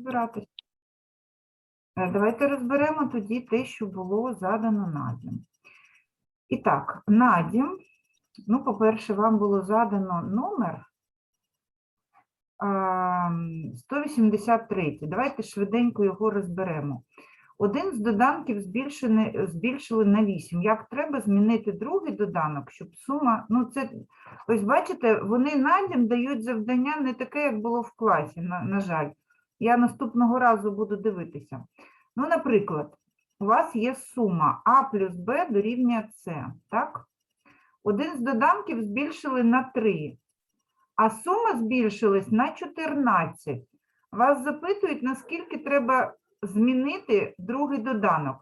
розбиратись. Е, Давайте розберемо тоді те, що було задано надім. І так, надім, ну, по-перше, вам було задано номер 183. Давайте швиденько його розберемо. Один з доданків збільшили на 8. Як треба змінити другий доданок, щоб сума, ну це, ось бачите, вони надім дають завдання не таке, як було в класі, на, на жаль. Я наступного разу буду дивитися. Ну, наприклад, у вас є сума А плюс Б дорівнює С, так? Один з доданків збільшили на 3, а сума збільшилась на 14. Вас запитують, наскільки треба змінити другий доданок.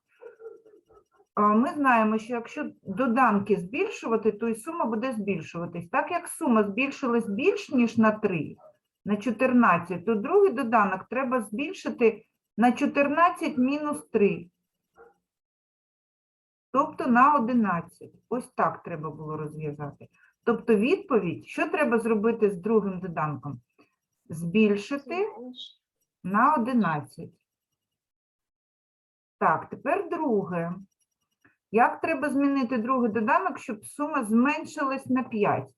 Ми знаємо, що якщо доданки збільшувати, то і сума буде збільшуватись. Так як сума збільшилась більш ніж на 3, на 14, то другий доданок треба збільшити на 14 мінус 3. Тобто на 11. Ось так треба було розв'язати. Тобто відповідь, що треба зробити з другим доданком? Збільшити на 11. Так, тепер друге. Як треба змінити другий доданок, щоб сума зменшилась на 5?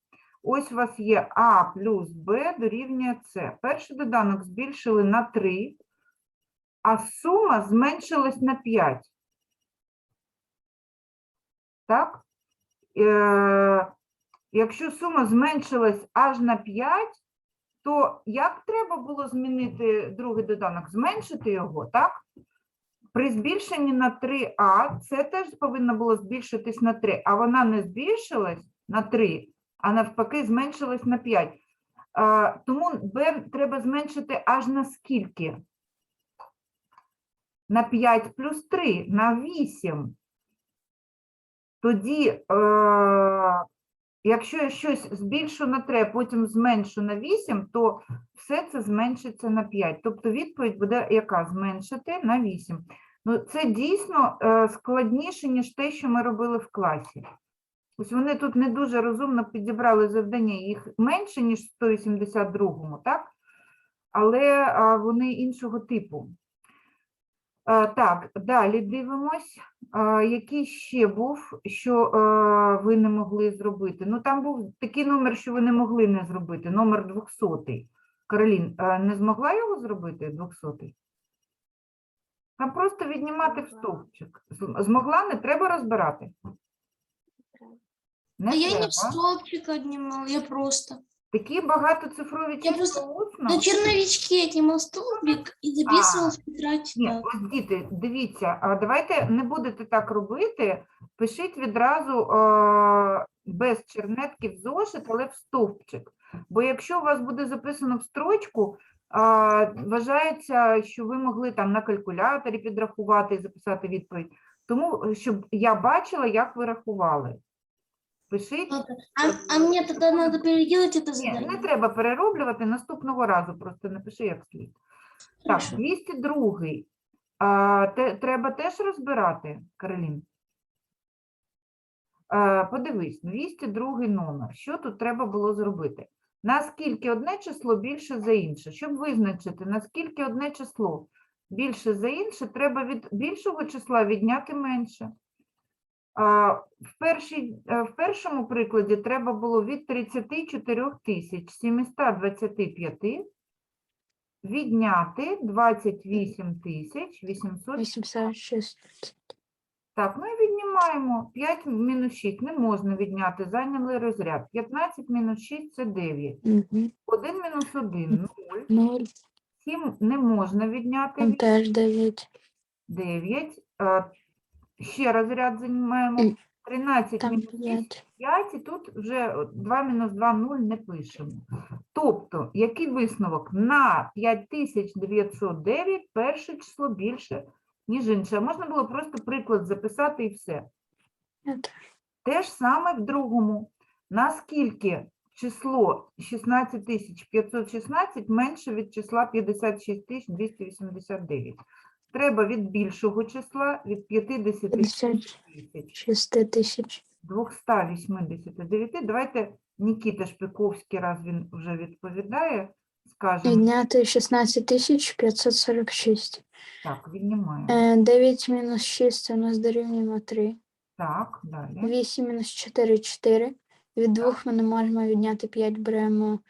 Ось у вас є А плюс Б дорівнює С. Перший доданок збільшили на 3, а сума зменшилась на 5. Так? Е, якщо сума зменшилась аж на 5, то як треба було змінити другий доданок? Зменшити його, так? При збільшенні на 3а це теж повинно було збільшитись на 3, а вона не збільшилась на 3, а навпаки зменшилась на 5. Тому b треба зменшити аж на скільки? На 5 плюс 3, на 8. Тоді, е, якщо я щось збільшу на 3, а потім зменшу на 8, то все це зменшиться на 5. Тобто відповідь буде яка? Зменшити на 8. Ну, це дійсно е, складніше, ніж те, що ми робили в класі. Ось вони тут не дуже розумно підібрали завдання, їх менше, ніж в 182-му, так? Але е, вони іншого типу. Е, Так, далі дивимось, Е, який ще був, що е, ви не могли зробити. Ну, там був такий номер, що ви не могли не зробити, номер 200. Каролін, е, не змогла його зробити 200? Там просто віднімати в Змогла. стовпчик. Змогла, не треба розбирати. Не А я не треба. в столбчик отнимал, я просто. Такі багатоцифрові Я числа просто усно. На черновичке отнимал столбик и записывал в тетрадь. Ні, так. ось діти, дивіться, а давайте не будете так робити. Пишіть відразу е, без чернетки в зошит, але в стовпчик. Бо якщо у вас буде записано в строчку, е, вважається, що ви могли там на калькуляторі підрахувати і записати відповідь. Тому, щоб я бачила, як ви рахували. Пишіть. А, а мне тогда надо переделать это Ні, не задание. треба перероблювати, наступного разу просто напиши як слід. Так, Хорошо. 202. А, те, треба теж розбирати, Каролін? А, подивись, 202 номер. Що тут треба було зробити? Наскільки одне число більше за інше? Щоб визначити, наскільки одне число більше за інше, треба від більшого числа відняти менше. В, першій, е, в першому прикладі треба було від 34 тисяч 725 відняти 28 тисяч 800. 86. Так, ну і віднімаємо. 5 мінус 6 не можна відняти, зайняли розряд. 15 мінус 6 – це 9. Угу. 1 мінус 1 – 0. 0. 7 не можна відняти теж 9. 9. Ще розряд займаємо. М, 13 Там мінус 5. 5, і тут вже 2 мінус 2 – 0 не пишемо. Тобто, який висновок? На 5909 перше число більше, ніж інше. Можна було просто приклад записати і все. Те ж саме в другому. Наскільки число 16516 менше від числа 56289? Треба від більшого числа, від 50 тисяч 56 тисяч. 289. Давайте Нікіта Шпиковський, раз він вже відповідає, скажемо, Відняти 16 тисяч 546. так, віднімаємо. Е, 9 мінус 6 це у нас дорівнюємо 3. Так, далі. 8 мінус 4 – 4. Від 2 ми не можемо відняти 5, беремо.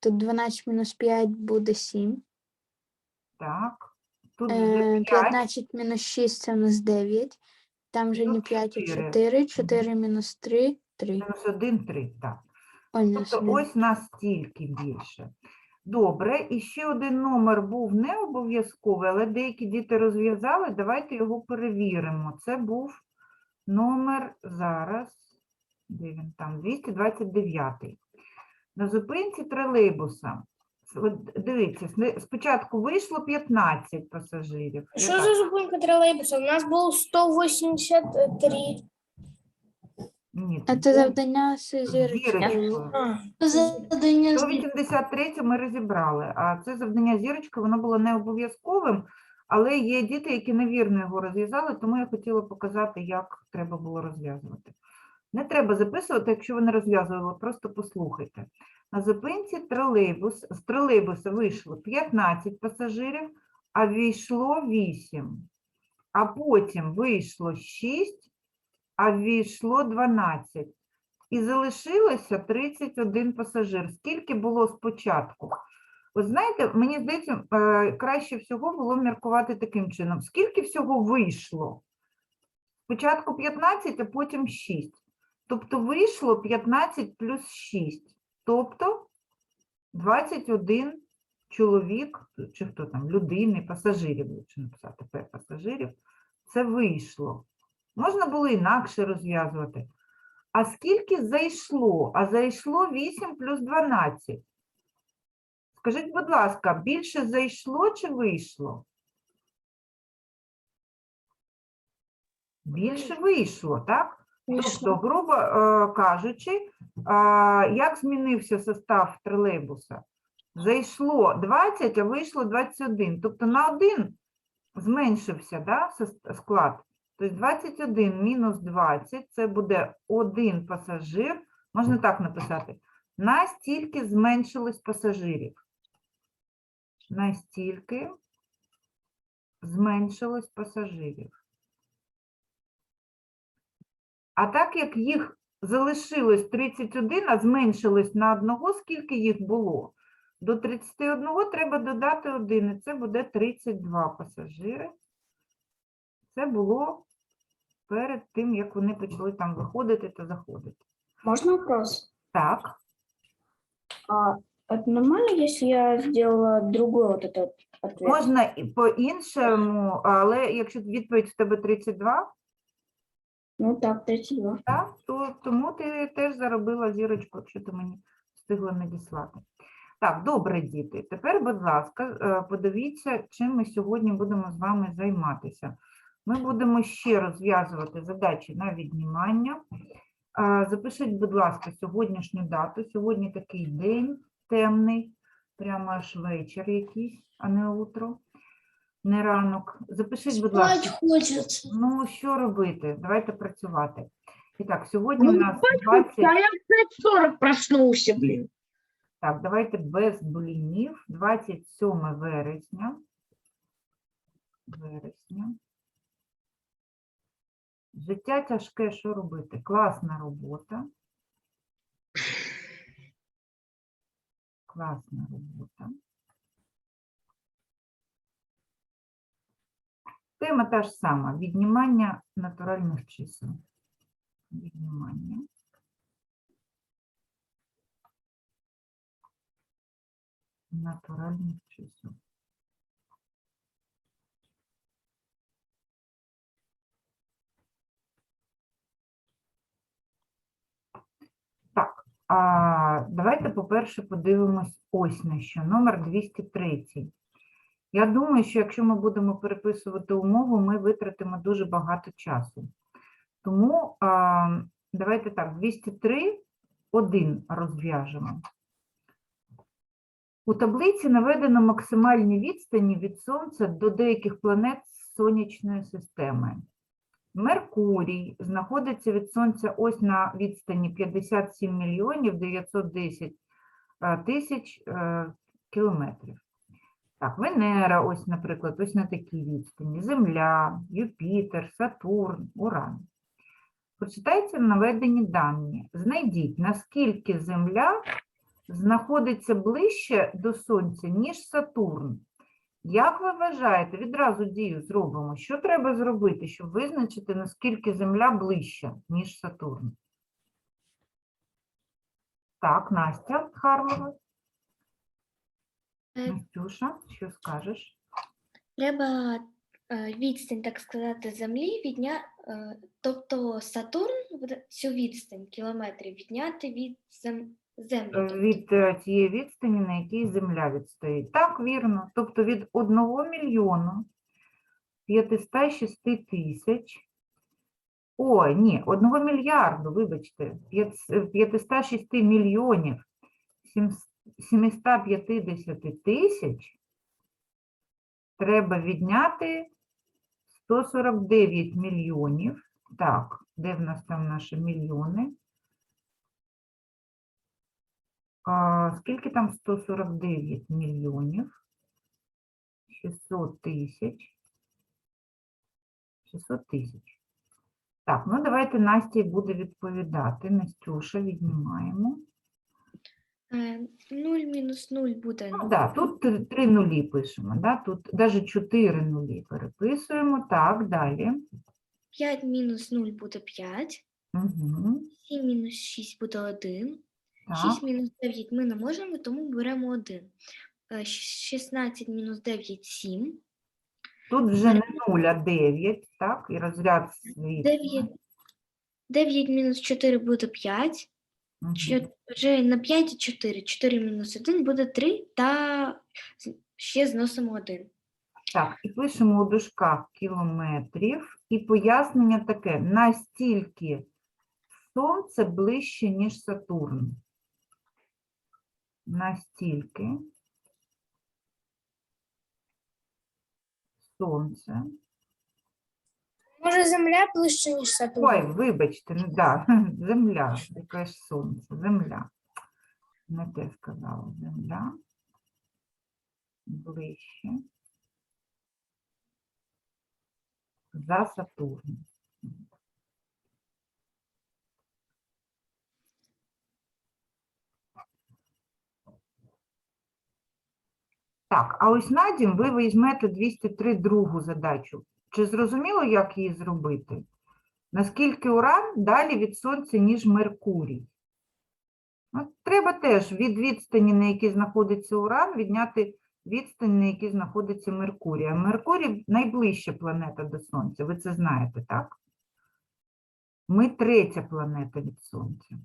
Тут 12 мінус 5 буде 7. Так. Тут вже Е, 5, 15 мінус 6 це у нас 9. Там вже не Тут 5, а 4. 4. 4 мінус 3 – 3. мінус 1, 3, так. Ой, мінус Тобто 1. ось настільки більше. Добре, і ще один номер був не обов'язковий, але деякі діти розв'язали. Давайте його перевіримо. Це був номер зараз, де він там, 229. На зупинці тролейбуса. От Дивіться, сни- спочатку вийшло 15 пасажирів. Що за зупинка тролейбуса? У нас було 183. Ні, А це завдання з зірочкою. зірочкою. А, Задання з 183 ми розібрали, а це завдання зірочки, воно було не обов'язковим, але є діти, які невірно його розв'язали, тому я хотіла показати, як треба було розв'язувати. Не треба записувати, якщо ви не розв'язували, просто послухайте. На зупинці тролейбус, з тролейбуса вийшло 15 пасажирів, а війшло 8. А потім вийшло 6, а війшло 12 і залишилося 31 пасажир. Скільки було спочатку? Ви знаєте, мені здається, е, краще всього було міркувати таким чином. Скільки всього вийшло? Спочатку 15, а потім 6. Тобто вийшло 15 плюс 6. Тобто 21 чоловік, чи хто там, людини, пасажирів, лучше написати, П пасажирів, це вийшло. Можна було інакше розв'язувати. А скільки зайшло? А зайшло 8 плюс 12. Скажіть, будь ласка, більше зайшло чи вийшло? Більше вийшло, так? Тобто, грубо е, кажучи, як змінився состав тролейбуса? Зайшло 20, а вийшло 21. Тобто на один зменшився да, склад. Тобто 21 мінус 20 це буде один пасажир. Можна так написати. Настільки зменшилось пасажирів. Настільки зменшилось пасажирів. А так як їх залишилось 31, а зменшилось на одного, скільки їх було? До 31 треба додати 1, і це буде 32 пасажири. Це було перед тим, як вони почали там виходити та заходити. Можно вопрос? Так, А это нормально, если я сделала другой вот этот ответ? можна і по-іншому, але якщо відповідь в тебе 32, Ну так, 32. так, то тому ти теж заробила зірочку, якщо ти мені встигла надіслати. Так, добре, діти. Тепер, будь ласка, е, подивіться, чим ми сьогодні будемо з вами займатися. Ми будемо ще розв'язувати задачі на віднімання. А, Запишіть, будь ласка, сьогоднішню дату. Сьогодні такий день темний, прямо аж вечір якийсь, а не утро, не ранок. Запишіть, будь ласка. Спать хочеться. Ну, що робити? Давайте працювати. І так, сьогодні у нас 20... А я в 5.40 проснулся, блин. Так, давайте без блінів. 27 вересня. Вересня. Життя тяжке, що робити? Класна робота. Класна робота. Тема та ж сама. Віднімання натуральних чисел. Віднімання. натуральних чисел. Так, а, давайте, по-перше, подивимось ось на що. Номер 203. Я думаю, що якщо ми будемо переписувати умову, ми витратимо дуже багато часу. Тому а, давайте так, 203, 1 розв'яжемо. У таблиці наведено максимальні відстані від Сонця до деяких планет сонячної системи. Меркурій знаходиться від Сонця ось на відстані 57 мільйонів 910 е, тисяч е, кілометрів. Так, Венера, ось, наприклад, ось на такій відстані, Земля, Юпітер, Сатурн, Уран. Почитайте наведені дані. Знайдіть, наскільки Земля знаходиться ближче до Сонця, ніж Сатурн. Як ви вважаєте, відразу дію зробимо. Що треба зробити, щоб визначити, наскільки Земля ближча, ніж Сатурн? Так, Настя Харлова. Е. Настюша, що скажеш? Треба е, відстань, так сказати, землі відня... е, тобто Сатурн цю відстань кілометрів відняти від землі. Тобто Від тієї відстані, на якій Земля відстоїть. Так, вірно. Тобто від 1 мільйону 506 тисяч. О, ні, 1 мільярду, вибачте, п'ят- 506 мільйонів 750 тисяч треба відняти 149 мільйонів. Так, де в нас там наші мільйони? А, скільки там 149 мільйонів? 600 тисяч. 600 тисяч. Так, ну давайте Настя буде відповідати. Настюша, віднімаємо. Е, 0 мінус 0 буде Ну, да, тут три, нулі пишемо, да? тут навіть чотири нулі переписуємо. Так, далі. 5 мінус 0 буде 5, Угу. 7 мінус 6 буде 1, Так. 6 мінус 9 ми не можемо, тому беремо 1. 16 мінус 9 – 7. Тут вже не 0, а 9, так, і розряд звідси. 9, 9 мінус 4 буде 5. Вже на 5 і 4. 4 мінус 1 буде 3, та з- ще зносимо 1. Так, і пишемо у дужках кілометрів, і пояснення таке: настільки Сонце ближче, ніж Сатурн. Настільки Сонце. Може, земля ближче, ніж Сатурн? Ой, вибачте, ну да, земля, яке ж сонце, земля. Не те сказала, земля. Ближче. За Сатурн. Так, а ось на дім ви візьмете 203 другу задачу. Чи зрозуміло, як її зробити? Наскільки Уран далі від Сонця, ніж Меркурій? От треба теж від відстані, на якій знаходиться Уран, відняти відстань, на якій знаходиться Меркурій. А Меркурій найближча планета до Сонця. Ви це знаєте, так? Ми третя планета від Сонця.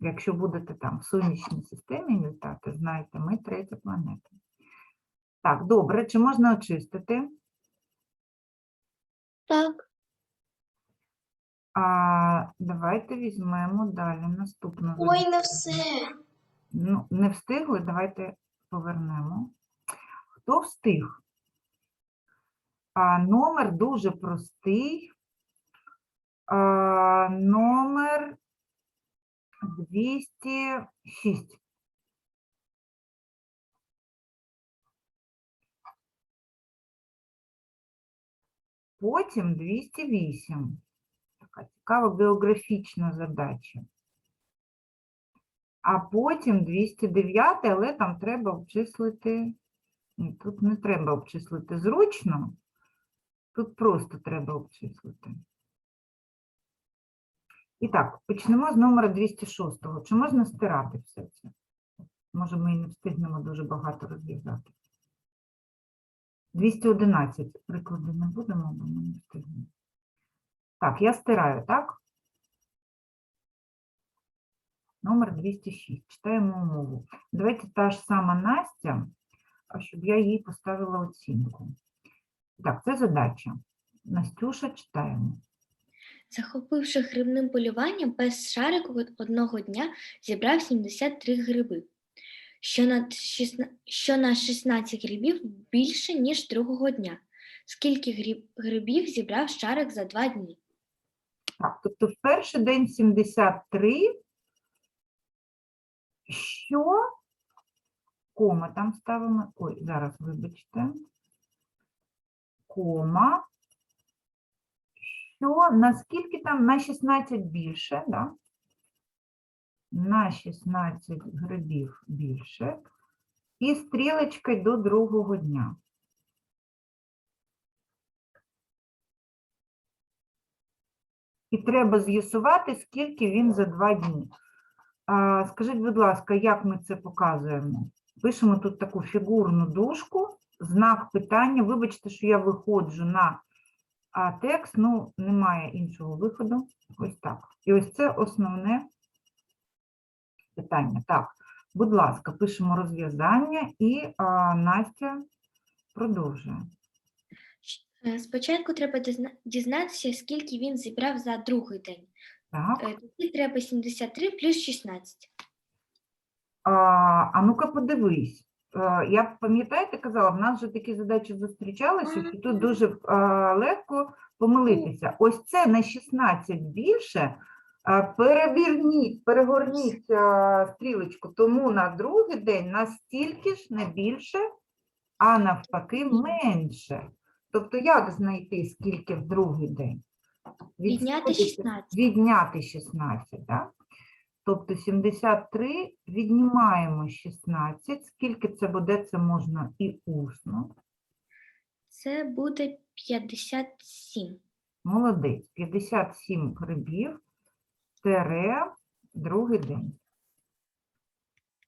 Якщо будете там в сонячній системі літати, знаєте, ми третя планета. Так, добре, чи можна очистити? Так. А, давайте візьмемо далі наступну. задачу. не все. Ну, не встигли, давайте повернемо. Хто встиг? А, номер дуже простий. А, номер 206. Потім 208. Така цікава географічна задача. А потім 209, але там треба обчислити. Тут не треба обчислити зручно. Тут просто треба обчислити. І так, почнемо з номера 206. Чи можна стирати все це? Може, ми і не встигнемо дуже багато розв'язати. 211. Приклади не будемо, бо ми не встигнемо. Так, я стираю, так? Номер 206. Читаємо умову. Давайте та ж сама Настя, щоб я їй поставила оцінку. Так, це задача. Настюша, читаємо. Захопивши грибним полюванням, пес шарику одного дня зібрав 73 гриби, що на, 16, що на 16 грибів більше, ніж другого дня. Скільки гриб, грибів зібрав шарик за два дні? Так, тобто в перший день 73, що кома там ставимо. Ой, зараз вибачте. Кома. Що, наскільки там на 16 більше, да? На 16 грибів більше. І стрілочкою до другого дня. І треба з'ясувати, скільки він за два дні. Скажіть, будь ласка, як ми це показуємо? Пишемо тут таку фігурну дужку, знак питання. Вибачте, що я виходжу на текст, ну, немає іншого виходу. Ось так. І ось це основне питання. Так, будь ласка, пишемо розв'язання і а, Настя продовжує. Е, Спочатку треба дізна- дізнатися, скільки він зібрав за другий день. Так. Е, Тоді треба 73 плюс 16. А, а ну-ка подивись. Е, Я пам'ятаєте, казала, в нас вже такі задачі зустрічалися, що тут дуже е, легко помилитися. Ось це на 16 більше. Переверніть, перегорніть стрілочку, тому на другий день настільки ж не більше, а навпаки менше. Тобто, як знайти, скільки в другий день? Відняти Відсотки- 16. Відняти 16, так? Тобто 73 віднімаємо 16. Скільки це буде, це можна і усно. Це буде 57. Молодець. 57 грибів, тере, другий день.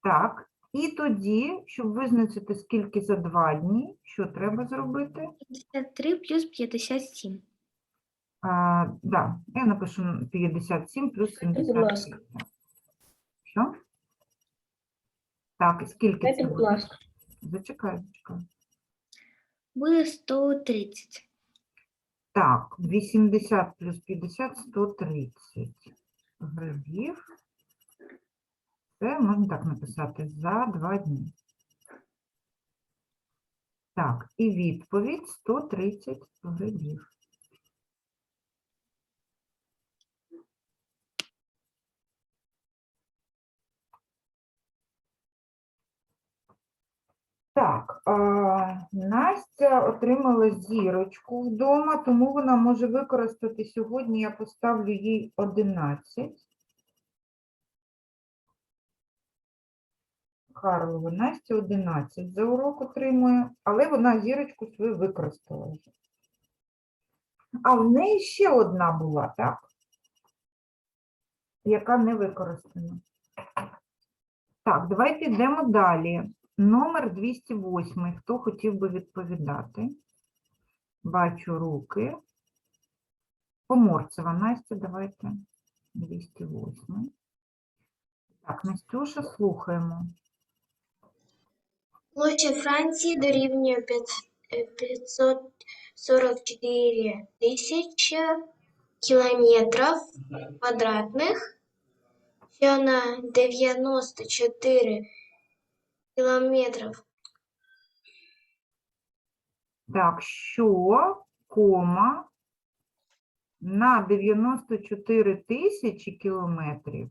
Так, і тоді, щоб визначити, скільки за два дні, що треба зробити? 53 плюс 57. А, да, я напишу 57 плюс будь 73. ласка. Що? Так, і скільки це буде? Зачекай, зачекай. Буде 130. Так, 80 плюс 50 – 130 грибів. Це можна так написати за два дні. Так, і відповідь 130 грибів. Так, Настя отримала зірочку вдома, тому вона може використати сьогодні, я поставлю їй 11. Карлова Настя 11 за урок отримує, але вона зірочку свою використала. А в неї ще одна була, так? Яка не використана. Так, давайте йдемо далі. Номер 208. Хто хотів би відповідати? Бачу руки. Поморцева Настя, давайте. 208. Так, Настюша, слухаємо. Площа Франції дорівнює е, 544 тисячі кілометрів квадратних, що на 94 кілометрів Так, що, кома, на 94 тисячі кілометрів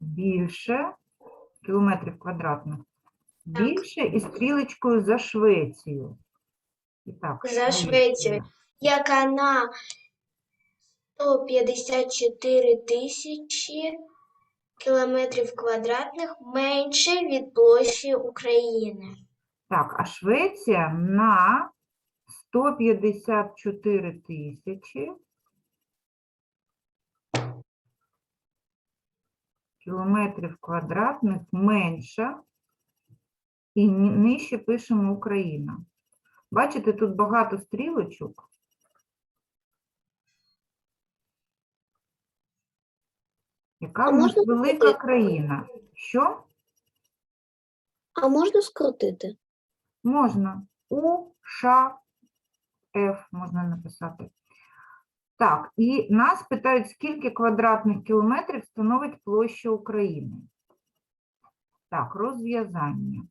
більше, кілометрів квадратних, більше і стрілочкою за Швецію. І так, За Швецію. яка на 154 тисячі кілометрів квадратних менше від площі України. Так, а Швеція на 154 тисячі кілометрів квадратних менша і нижче пишемо Україна. Бачите, тут багато стрілочок. Яка А в нас можна велика скрутити? країна? Що? А можна скрутити? Можна. У, Ш, Ф можна написати. Так, і нас питають, скільки квадратних кілометрів становить площа України. Так, розв'язання.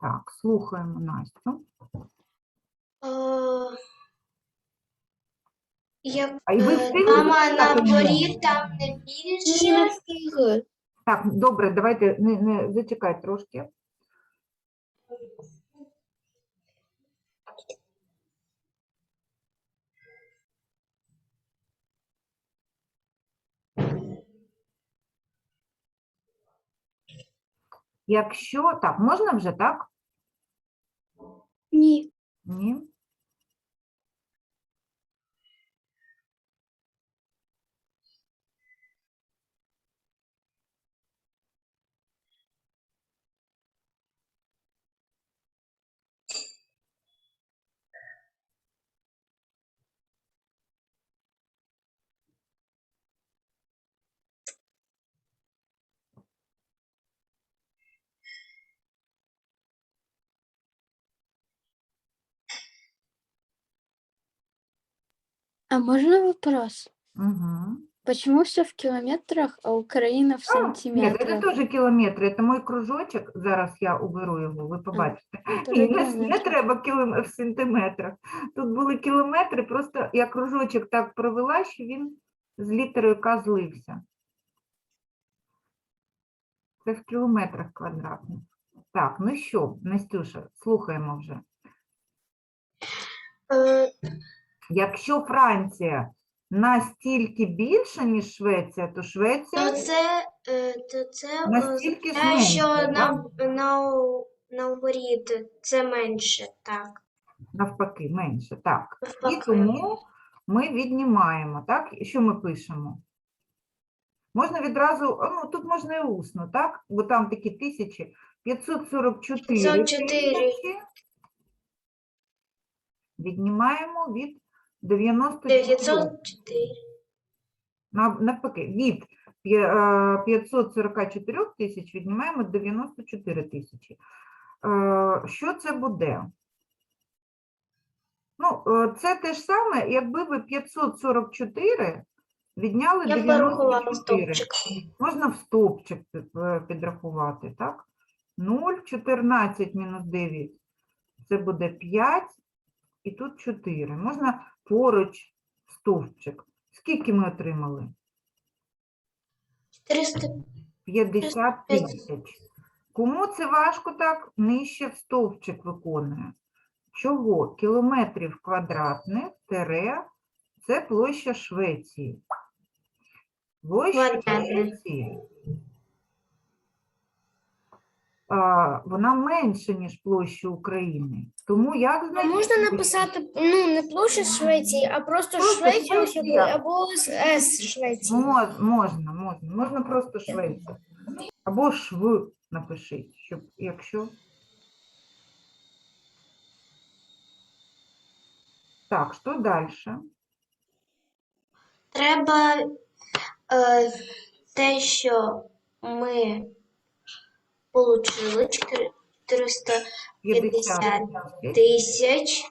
Так, слухаємо Настю. Е, Як А і ви е, встигли там записати на мову? дворі там не Ні, більше. не встигли. Так, добре, давайте не, не зачекай трошки. Якщо так, можна вже так? Ні. Ні. А можно вопрос? Угу. Почему все в километрах, а Украина в Ні, це сантиметрах? теж кілометри, це мій кружочок. Зараз я уберу його, ви побачите. Это Ні, не, не километры. треба кілом... в сантиметрах. Тут були кілометри, просто я кружочок так провела, що він з літерою К злився. Це в кілометрах квадратних. Так, ну що, Настюша, слухаємо вже. Е, Якщо Франція настільки більша, ніж Швеція, то То Швеція це, е, то це настільки ж означає, що менша, на, на, наоборіт це менше, так. навпаки, менше. Так. І навпаки. тому ми віднімаємо, так? І що ми пишемо? Можна відразу, а, ну тут можна і усно, так? Бо там такі тисячі, 544 504. тисячі. Віднімаємо від 94. 904. Нав- Навпаки, від п'я- е, 544 тисяч віднімаємо 94 тисячі. Е, Що це буде? Ну, е, це те ж саме, якби ви 544 відняли Я порахувала 94. стовпчик. Можна в стовпчик е, підрахувати, так? 0, 14 мінус 9 – це буде 5, і тут 4. Можна поруч стовпчик. Скільки ми отримали? 400. 50 тисяч. Кому це важко так? Нижче в стовпчик виконує. Чого? Кілометрів квадратних тере – це площа Швеції. Площа Швеції. Вона менша, ніж площа України. Тому як знайти? Можна написати ну не площа Швеції, а просто Просто Швецію Швеція. або, або С Швеції. Мож- можна, можна. Можна просто Швеція. Або шв напишіть, щоб якщо. Так, що далі? Треба е, те, що ми отримали 400 50. тисяч,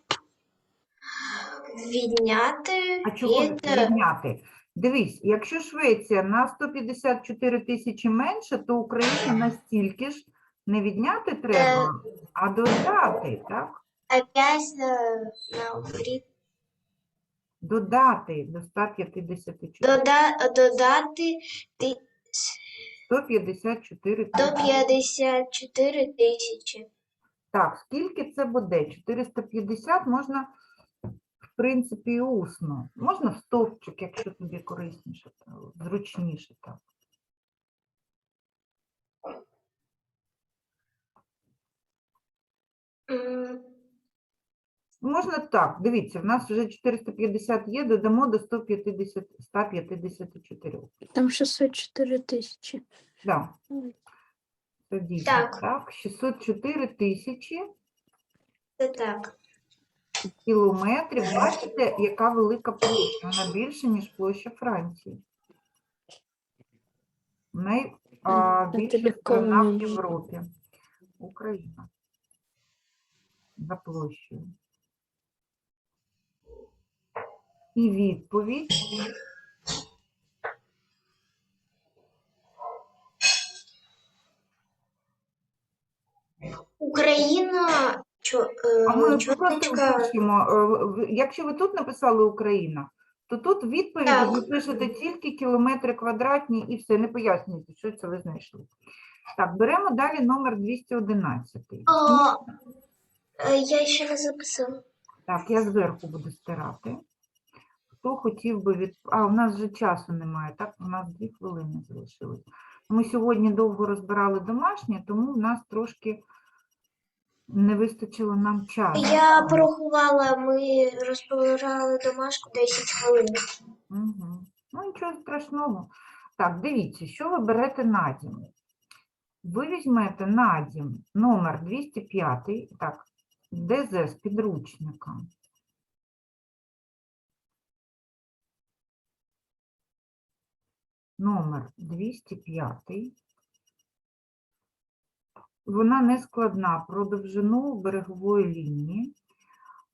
відняти А чого від е, відняти? Дивись, якщо Швеція на 154 тисячі менше, то Україна настільки ж не відняти треба, а додати, так? опять е, наоборіт. Додати до 154. Дода, додати ти- 154 тисячі. 154 тисячі. Так, скільки це буде? 450 можна, в принципі, і усно. Можна в стовпчик, якщо тобі корисніше, зручніше так. М, Можна так, дивіться, в нас вже 450 є, додамо до 150, 154. Там 604 тисячі. Да. Дійсно Так. так. 604 тисячі Це так. кілометрів. Бачите, яка велика площа? Вона більше, ніж площа Франції. Найбільша легко страна в. Європі. Україна. За площею. І відповідь Україна чо, А ми е, просто е, якщо ви тут написали Україна, то тут відповіді Так. ви пишете тільки кілометри квадратні і все, не пояснюєте, що це ви знайшли. Так, беремо далі номер 211. О, е, я ще не записала. Так, я зверху буду стирати. Хто хотів би від... А, у нас вже часу немає, так? У нас дві хвилини залишилось. Ми сьогодні довго розбирали домашнє, тому в нас трошки не вистачило нам часу. Я порахувала, ми розбирали домашку 10 хвилин. Угу. Ну, нічого страшного. Так, дивіться, що ви берете на дім? Ви візьмете на дім номер 205, так, ДЗ з підручника. Номер 205. Вона не складна про довжину берегової лінії.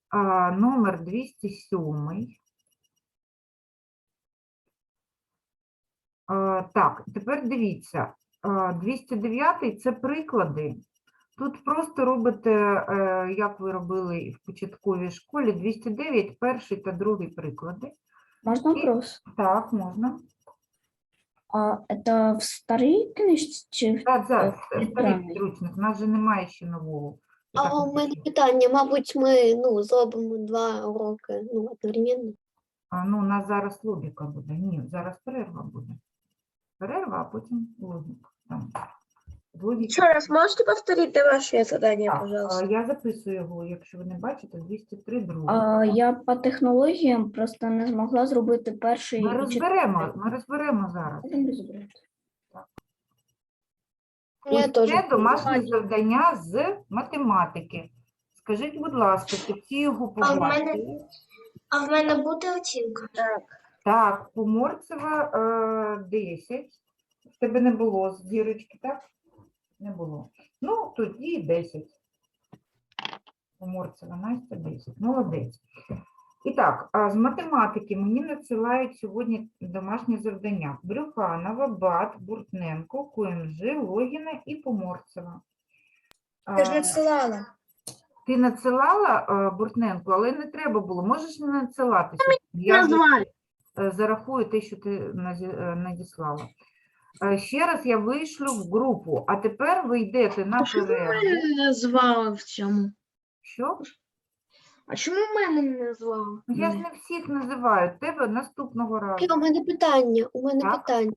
А, номер 207. Е, Так, тепер дивіться, е, 209 це приклади. Тут просто робите, е, як ви робили в початковій школі, 209, перший та другий приклади. Можно вопрос? Так, можна. А это в старой книжці чи в Так, зараз, Е, старий відправний. підручник, у нас же немає ще нового. Я так А не у мене бачила. питання, мабуть, ми ну, зробимо два уроки ну, одновременно. А, ну, у нас зараз логіка буде. Ні, зараз перерва буде. Перерва, а потім логіка. Там. Еще раз можете повторить ваше задание, Так, пожалуйста? а, Я записую його, якщо ви не бачите, 203 другий. А, я по технологіям просто не змогла зробити перший Ми розберемо, ми розберемо зараз. Я Ось теж це домашнє завдання з математики. Скажіть, будь ласка, чи всі його А в мене-? А в мене буде оцінка? Так, Поморцева е, 10. В тебе не було з дірочки, так? Не було. Ну, тоді 10. Поморцева Настя 10. Молодець. І так, з математики мені надсилають сьогодні домашнє завдання. Брюханова, Бат, Буртненко, КМЖ, Логіна і Поморцева. Я ж надсилала. Ти надсилала Буртненко, але не треба було. Можеш не надсилати. сьогодні. Я Назвали. е, зарахую те, що ти е, надіслала. Е, Ще раз я вийшлю в групу, а тепер ви йдете на А чому перерву. мене не назвали в цьому? Що? А чому мене не назвали? Ну, Я ж не всіх називаю. Тебе наступного разу. У мене питання, у мене Так. питання.